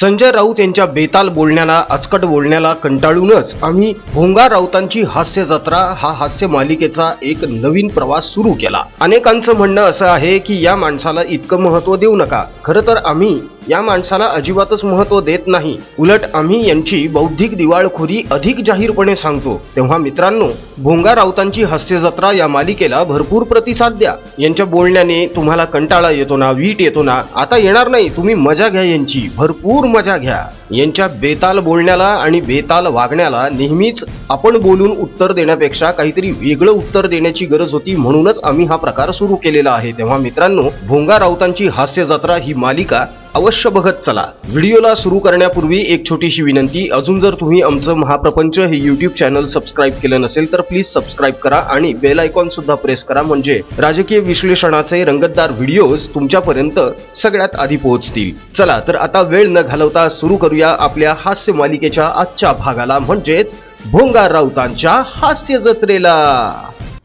संजय राऊत यांच्या बेताल बोलण्याला अचकट बोलण्याला कंटाळूनच आम्ही भोंगा राऊतांची हास्य जत्रा हा हास्य मालिकेचा एक नवीन प्रवास सुरू केला. अनेकांचं म्हणणं असं आहे की या माणसाला इतकं महत्त्व देऊ नका. खरं तर आम्ही या माणसाला अजिबातच महत्त्व देत नाही. उलट आम्ही यांची बौद्धिक दिवाळखोरी अधिक जाहीरपणे सांगतो. तेव्हा मित्रांनो भोंगा राऊतांची हास्य जत्रा या मालिकेला भरपूर प्रतिसाद द्या. यांच्या बोलण्याने तुम्हाला कंटाळा येतो ना वीट येतो ना आता येणार नाही तुम्ही मजा घ्या यांची भरपूर मजा घ्या. यांच्या बेताल बोलण्याला आणि बेताल वागण्याला नेहमीच आपण बोलून उत्तर देण्यापेक्षा काहीतरी वेगळं उत्तर देण्याची गरज होती म्हणूनच आम्ही हा प्रकार सुरू केलेला आहे. तेव्हा मित्रांनो भोंगा राऊतांची हास्य जत्रा ही मालिका अवश्य बघत चला. व्हिडिओला सुरू करण्यापूर्वी एक छोटीशी विनंती. अजून जर तुम्ही आमचं महाप्रपंच हे युट्यूब चॅनल सबस्क्राईब केलं नसेल तर प्लीज सबस्क्राईब करा आणि बेल आयकॉन सुद्धा प्रेस करा. म्हणजे राजकीय विश्लेषणाचे रंगतदार व्हिडिओज तुमच्यापर्यंत सगळ्यात आधी पोहोचतील. चला तर आता वेळ न घालवता सुरू करूया आपल्या हास्य मालिकेच्या आजच्या भागाला. म्हणजेच भोंगा राऊतांच्या हास्य जत्रेला.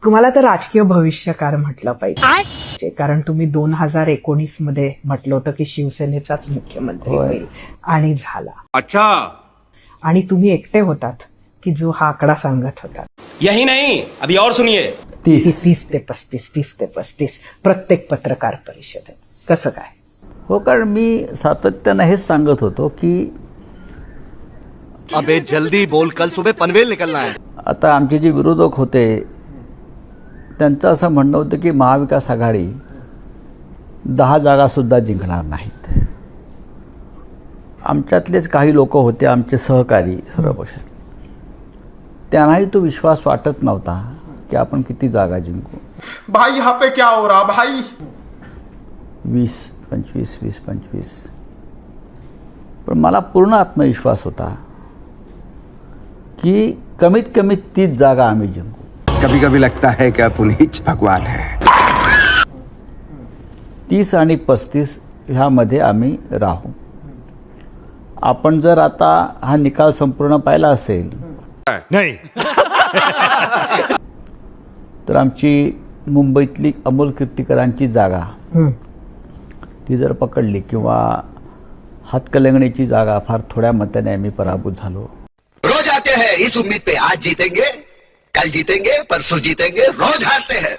तुम्हाला तर राजकीय भविष्यकार म्हटलं पाहिजे. कारण तुम्ही दोन हजार एकोणीसमध्ये म्हटलं होतं की शिवसेनेचाच मुख्यमंत्री होईल. आणि झाला. अच्छा. आणि तुम्ही एकटे होतात की जो हा आकडा सांगत होता. यही नहीं. अभी और सुनिए. की तीस ते पस्तीस तीस ते पस्तीस. प्रत्येक पत्रकार परिषदेत. कसं काय? हो कारण मी सातत्यानं हेच सांगत होतो की अबे जल्दी बोल. कल सुबह पनवेल निकलना है. आता आमचे जे विरोधक होते त्यांचं असं म्हणणं होतं की महाविकास आघाडी दहा जागासुद्धा जिंकणार नाहीत. आमच्यातलेच काही लोक होते आमचे सहकारी सर्व पक्ष त्यांनाही तो विश्वास वाटत नव्हता की आपण किती जागा जिंकू. भाई यहाँ पे क्या हो रहा भाई? वीस पंचवीस वीस पंचवीस. पण मला पूर्ण आत्मविश्वास होता की कमीत कमी तीस जागा आम्ही जिंकू. कभी कभी लगता है कि आप उन्हीं भगवान है। तीस आणि पस्तीस ह्यामध्ये आम्ही राहू. आपण जर आता हा निकाल संपूर्ण पाहिला असेल नहीं. तर आमची मुंबईतली अमोल कीर्तीकरांची जागा ती जर पकडली किंवा हातकलंगणीची जागा फार थोड्या मताने आम्ही पराभूत झालो. रोज आते हैं इस उम्मीद पे आज जीतेंगे। कल जीतेंगे परसों जीतेंगे रोज हारते हैं।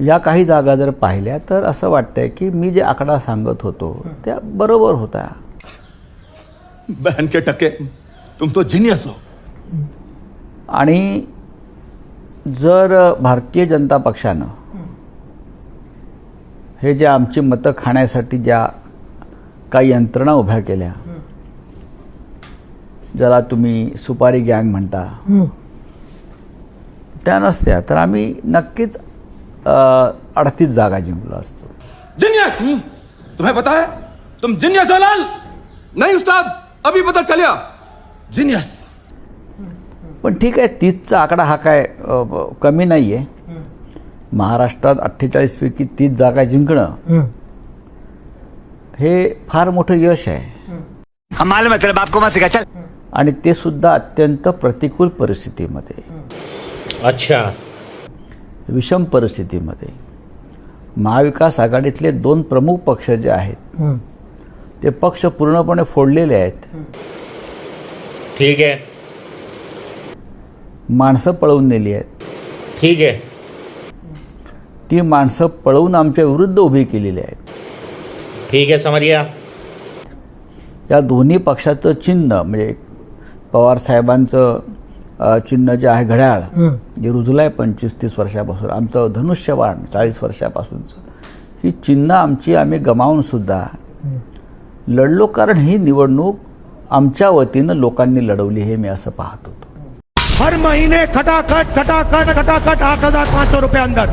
या काही जागा जर पाहिल्या तर असं वाटतंय की मी जे आकडा सांगत होतो त्या बरोबर होत्या बहन के टके तुम तो जीनियस हो. आणि जर भारतीय जनता पक्षानं हे जे आमची मतं खाण्यासाठी ज्या काही यंत्रणा उभ्या केल्या ज्याला तुम्ही सुपारी गँग म्हणता त्या नसत्या तर आम्ही नक्कीच अडतीस जागा जिंकलो असतो. जीनियस? तुम्हें पता है तुम जीनियस हो लाल? नहीं उस्ताद अभी पता चलिया. जीनियस. पण ठीक आहे तीसचा आकडा हा काय कमी नाही आहे महाराष्ट्रात अठ्ठेचाळीसपैकी तीस जागा जिंकणं हे. फार मोठं यश आहे. हम मालूम है तेरे बाप को मत सिखा चल. आणि ते सुद्धा अत्यंत प्रतिकूल परिस्थितीमध्ये. अच्छा. विषम परिस्थितीमध्ये महाविकास आघाडीतले दोन प्रमुख पक्ष जे आहेत ते पक्ष पूर्णपणे फोडलेले आहेत. ठीक है माणसं पळवून नेली आहेत. ठीक है ती माणसं पळवून आमच्या विरुद्ध उभी केलेली आहेत. ठीक है समझ गया या दोन्ही पक्षाचं चिन्ह म्हणजे पवार साहेबांचं चिन्ह जे आहे घड्याळ जे रुजलं आहे पंचवीस तीस वर्षापासून. आमचं धनुष्यबाण चाळीस वर्षापासूनचं. ही चिन्ह आमची आम्ही गमावून सुद्धा लढलो कारण ही निवडणूक आमच्या वतीनं लोकांनी लढवली हे मी असं पाहत होतो. हर महीने खटाखट खटाखट खटाखट आठ हजार पाँच सौ रुपए अंदर.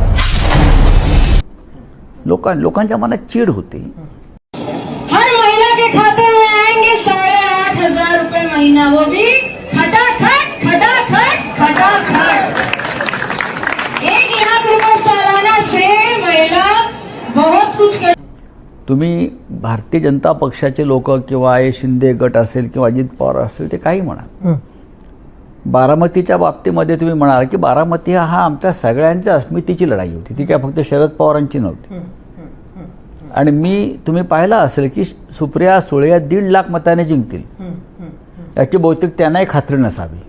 लोकां लोकांच्या मनात चीड होती. हर महिला के खाते में आएंगे साढ़े आठ हजार रूपए महीना वो भी तुम्ही भारतीय जनता पक्षाचे लोक किंवा हे शिंदे गट असेल किंवा अजित पवार असेल ते काही म्हणा बारामतीच्या बाबतीमध्ये तुम्ही म्हणाल की बारामती हा आमच्या सगळ्यांच्या अस्मितेची लढाई होती. ती काय फक्त शरद पवारांची नव्हती. आणि मी तुम्ही पाहिलं असेल की सुप्रिया सुळे या दीड लाख मताने जिंकतील. याची बहुतेक त्यांनाही खात्री नसावी.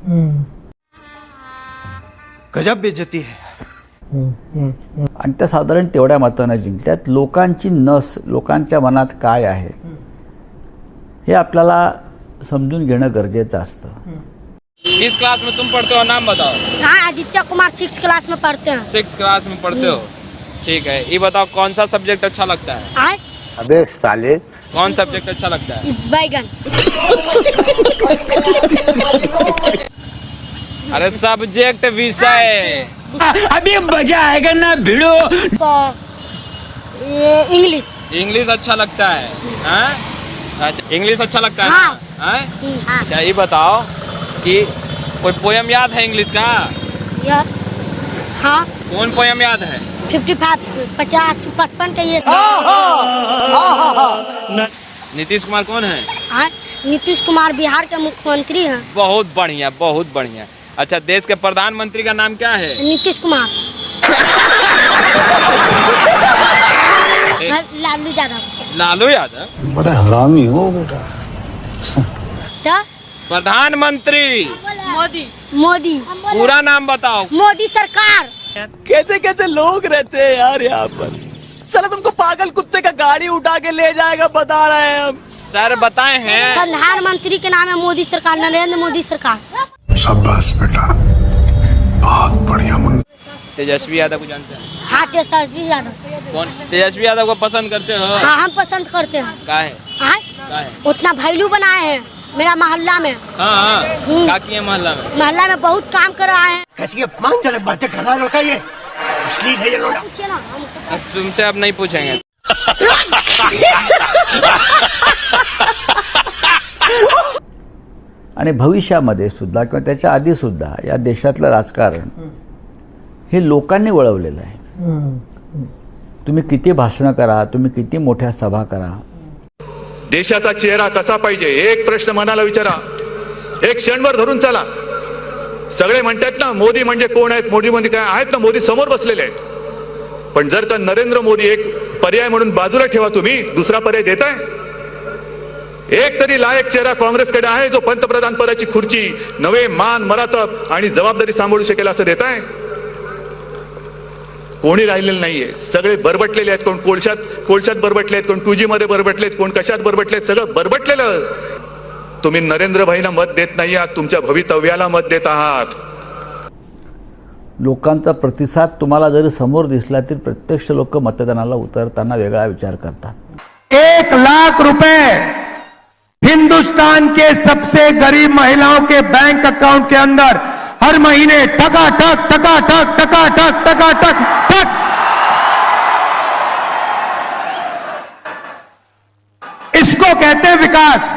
गजब बेइज्जती है. आणि त्या साधारण तेवढ्या मतानं जिंकल्यात. लोकांची नस लोकांच्या मनात काय आहे हे आपल्याला समजून घेणं गरजेचं असतं. किस क्लास में तुम पढ़ते हो? नाम बताओ. हाँ आदित्य कुमार सिक्स क्लास में पढ़ते हैं। सिक्स क्लास में पढ़ते हो? ठीक है। ये बताओ कौन सा सब्जेक्ट अच्छा लगता है? आए? अबे साले। कौन सब्जेक्ट अच्छा लगता है? बैगन। अरे सब्जेक्ट विषय। अभी मज़ा आएगा ना भिड़ो। इंग्लिश। इंग्लिश अच्छा लगता है हाँ? अच्छा इंग्लिश अच्छा लगता है? हाँ। हाँ? अच्छा ये बताओ कि कोई पोयम याद है इंग्लिश का? यस हाँ। कौन पोयम याद है? फिफ्टी फाइव पचास पचपन का ये। नीतीश कुमार कौन है? हाँ नीतीश कुमार बिहार के मुख्यमंत्री हैं। बहुत बढ़िया बहुत बढ़िया। अच्छा देश के प्रधानमंत्री का नाम क्या है? नीतीश कुमार। लालू यादव। लालू यादव? बड़ा हरामी हो बेटा। तो प्रधानमंत्री। मोदी। मोदी। पूरा नाम बताओ। मोदी सरकार। कैसे कैसे लोग रहते हैं यार यहाँ पर? चलो तुमको पागल कुत्ते का गाड़ी उठा के ले जाएगा बता रहे हैं हम। सर बताए हैं। प्रधानमंत्री के नाम है मोदी सरकार नरेंद्र मोदी सरकार। शाबाश बेटा। बहुत बढ़िया मुन्ना। तेजस्वी यादव को जानते हैं? हाँ तेजस्वी यादव। कौन? तेजस्वी यादव को पसंद करते हो? हाँ हम पसंद करते हैं। का है? हाँ? का है? उतना वैल्यू बनाए हैं मेरा मोहल्ला में। हाँ हाँ। का किए मोहल्ला में? मोहल्ला में बहुत काम कर रहा है। कैसी अपमानजनक बातें कर रहा है ये? अश्लील है ये ना तुमसे अब नहीं पूछेंगे। आणि भविष्यामध्ये सुद्धा किंवा त्याच्या आधी सुद्धा या देशातलं राजकारण हे. लोकांनी वळवलेलं आहे. तुम्ही किती भाषणं करा तुम्ही किती मोठ्या सभा करा. देशाचा चेहरा कसा पाहिजे एक प्रश्न मनाला विचारा. एक क्षणभर धरून चला. सगळे म्हणतात ना मोदी म्हणजे कोण आहेत? मोदी म्हणजे काय? आहेत ना मोदी समोर बसलेले आहेत. पण जर का नरेंद्र मोदी एक पर्याय म्हणून बाजूला ठेवा तुम्ही दुसरा पर्याय देताय? एक तरी लायक चेहरा काँग्रेसकडे आहे जो पंतप्रधान पदाची खुर्ची नवे मान मरातब आणि जबाबदारी सांभाळू शकेल असं देताय कोणी राहिलेलं नाहीये. सगळे बरबटलेले आहेत कोण? कोळशात कोळशात बरबटले आहेत कोण? टू जी मध्ये बरबटलेत कोण? कशात बरबटलेत सगळं बरबटलेलं. तुम्ही नरेंद्र भाईना मत देत नाही आहात तुमच्या भवितव्याला मत देत आहात. लोकांचा प्रतिसाद तुम्हाला जरी समोर दिसला तरी प्रत्यक्ष लोक मतदानाला उतरताना वेगळा विचार करतात. एक लाख रुपए हिंदुस्तान के सबसे गरीब महिलाओं के बैंक अकाउंट के अंदर हर महीने टका टक टका टक टका टक टका टक टक। इसको कहते हैं विकास।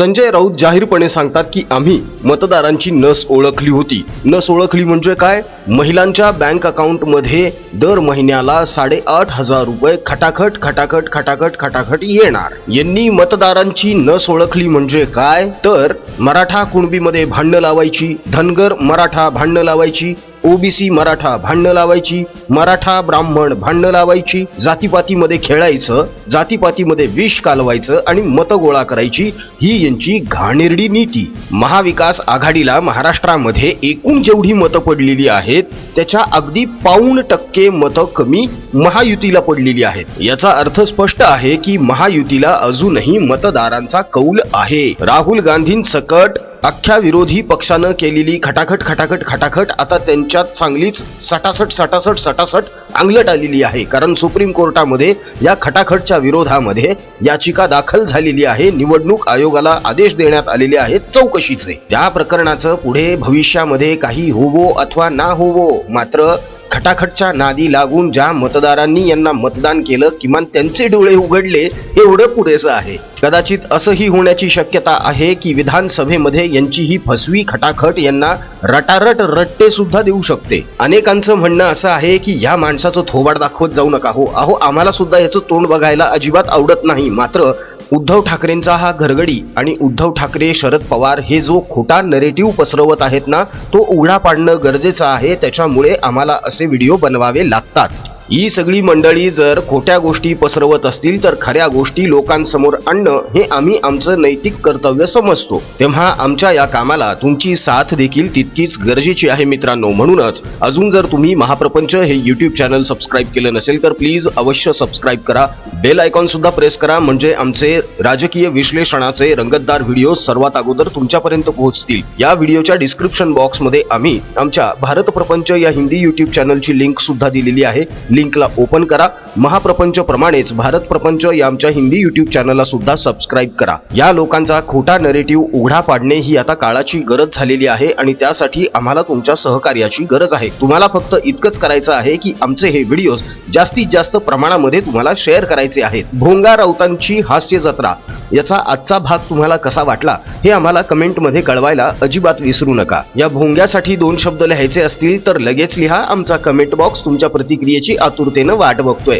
संजय राऊत जाहीरपणे सांगतात की आम्ही मतदारांची नस ओळखली होती. नस ओळखली म्हणजे काय? महिलांच्या बँक अकाउंटमध्ये दर महिन्याला साडेआठ हजार रुपये खटाखट खटाखट खटाखट खटाखट येणार. यांनी मतदारांची नस ओळखली म्हणजे काय? तर मराठा कुणबीमध्ये भांडणं लावायची धनगर मराठा भांडणं लावायची ओबीसी मराठा भांडणं लावायची मराठा ब्राह्मण भांडणं लावायची जातीपातीमध्ये खेळायचं जातीपातीमध्ये विष कालवायचं आणि मतं गोळा करायची ही यांची घाणेरडी नीती. महाविकास आघाडीला महाराष्ट्रामध्ये एकूण जेवढी मतं पडलेली आहेत त्याच्या अगदी पाऊण टक्के मतं कमी महायुतीला पडलेली आहेत. याचा अर्थ स्पष्ट आहे की महायुतीला अजूनही मतदारांचा कौल आहे. राहुल गांधींसकट अख्ख्या विरोधी पक्षानं केलेली खटाखट खटाखट खटाखट आता त्यांच्यात चांगलीच सटासट सटासट सटासट अंगलट आलेली आहे. कारण सुप्रीम कोर्टामध्ये या खटाखटच्या विरोधामध्ये याचिका दाखल झालेली आहे. निवडणूक आयोगाला आदेश देण्यात आलेले आहेत चौकशीचे. त्या प्रकरणाचं पुढे भविष्यामध्ये काही होवो अथवा ना होवो मात्र खटाखटच्या नादी लागून ज्या मतदारांनी यांना मतदान केलं किमान त्यांचे डोळे उघडले एवढं पुरेसं आहे. कदाचित असंही होण्याची शक्यता आहे की विधानसभेमध्ये यांची ही फसवी खटाखट यांना रटारट रट्टे सुद्धा देऊ शकते. अनेकांचं म्हणणं असं आहे की या माणसाचं थोबाड दाखवत जाऊ नका. हो अहो आम्हाला सुद्धा याचं तोंड बघायला अजिबात आवडत नाही. मात्र उद्धव ठाकरेंचा हा घरगडी आणि उद्धव ठाकरे शरद पवार हे जो खोटा नरेटिव्ह पसरवत आहेत ना तो उघडा पाडणं गरजेचं आहे. त्याच्यामुळे आम्हाला असे व्हिडिओ बनवावे लागतात. ही सगळी मंडळी जर खोट्या गोष्टी पसरवत असतील तर खऱ्या गोष्टी लोकांसमोर आणणं हे आम्ही आमचं नैतिक कर्तव्य समजतो. तेव्हा आमच्या या कामाला तुमची साथ देखील तितकीच गरजेची आहे मित्रांनो. म्हणूनच अजून जर तुम्ही महाप्रपंच हे युट्यूब चॅनल सबस्क्राईब केलं नसेल तर प्लीज अवश्य सबस्क्राईब करा. बेल आयकॉन सुद्धा प्रेस करा म्हणजे आमचे राजकीय विश्लेषणाचे रंगतदार व्हिडिओ सर्वात अगोदर तुमच्यापर्यंत पोहोचतील. या व्हिडिओच्या डिस्क्रिप्शन बॉक्समध्ये आम्ही आमच्या भारत प्रपंच या हिंदी युट्यूब चॅनलची लिंक सुद्धा दिलेली आहे. लिंकला ओपन करा. महाप्रपंच प्रमाणेच भारत प्रपंच या आमच्या हिंदी युट्यूब चॅनलला सुद्धा सबस्क्राईब करा. या लोकांचा खोटा नरेटिव्ह उघडा पाडणे ही आता काळाची गरज झालेली आहे आणि त्यासाठी आम्हाला तुमच्या सहकार्याची गरज आहे. तुम्हाला फक्त इतकंच करायचं आहे की आमचे हे व्हिडिओज जास्तीत जास्त प्रमाणामध्ये तुम्हाला शेअर करायचे आहेत. भोंगा राऊतांची हास्य जत्रा. याचा आजचा भाग तुम्हाला कसा वाटला हे आम्हाला कमेंटमध्ये कळवायला अजिबात विसरू नका. या भोंग्यासाठी दोन शब्द लिहायचे असतील तर लगेच लिहा. आमचा कमेंट बॉक्स तुमच्या प्रतिक्रियेची आतुरतेनं वाट बघतोय.